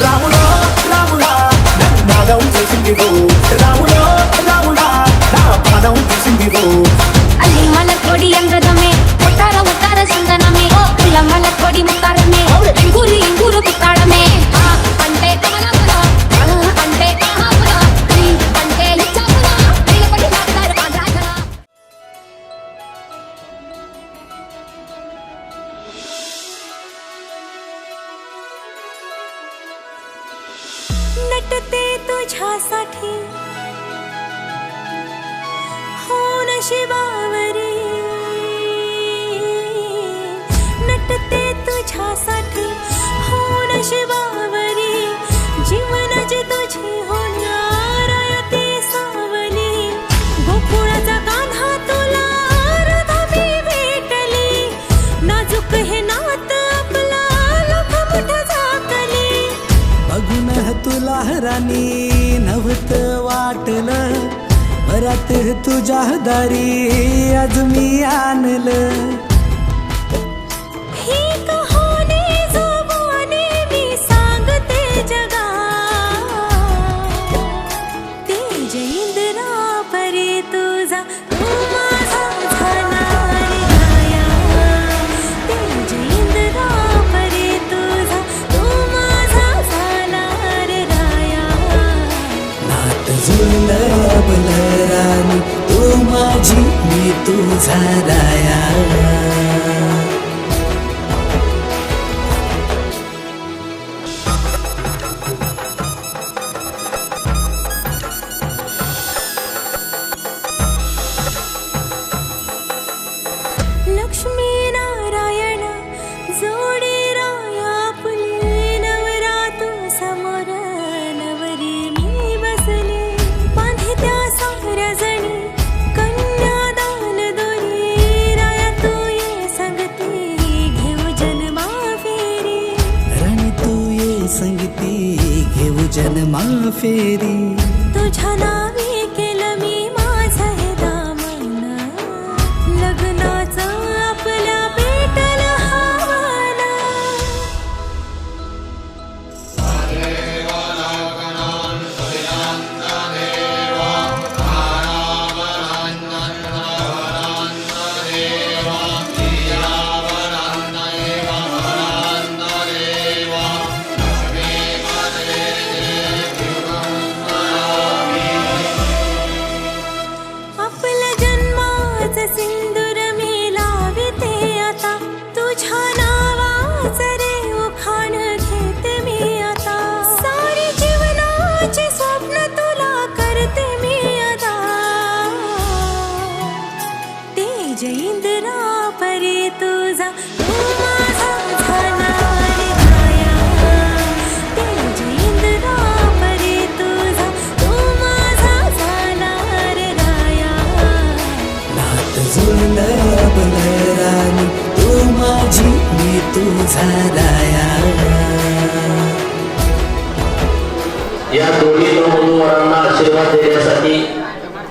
Rama न शिवा बघून तुला राणी नव्हत वाटल. भरात तुझ्या दारी आज मी आणलं. माझी मी तुझा राया. संगती घेऊ जन्मा फेरी. तुझ्या नावी तुझा या दोन्ही नववधूवरांना आशीर्वाद देण्यासाठी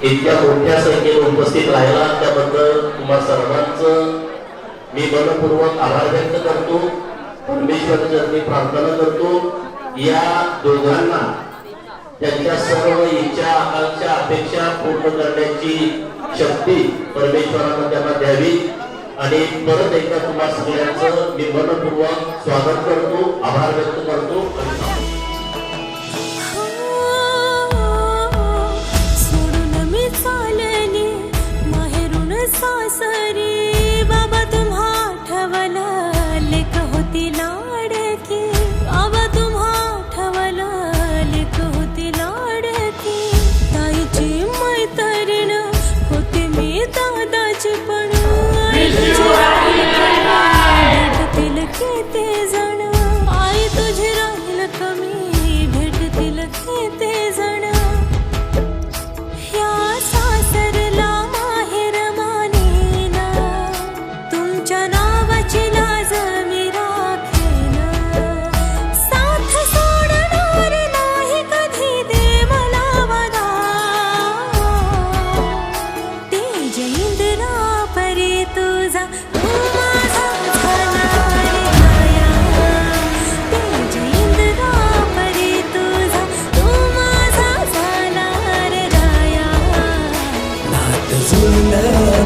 इतक्या मोठ्या संख्येने उपस्थित राहिला. त्याबद्दल तुम्हा सर्वांचं मी मनपूर्वक आभार व्यक्त करतो. परमेश्वराच्या प्रार्थना करतो. या दोघांना त्यांच्या सर्व इच्छा आकांक्षा अपेक्षा पूर्ण करण्याची शक्ती परमेश्वरानं त्यांना द्यावी. आणि परत एकदा तुम्हाला सगळ्यांचं निर्भरपूर्वक स्वागत करतो आभार व्यक्त करतो आणि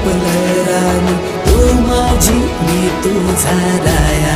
आपलं राम तू माझी मी तुझा दया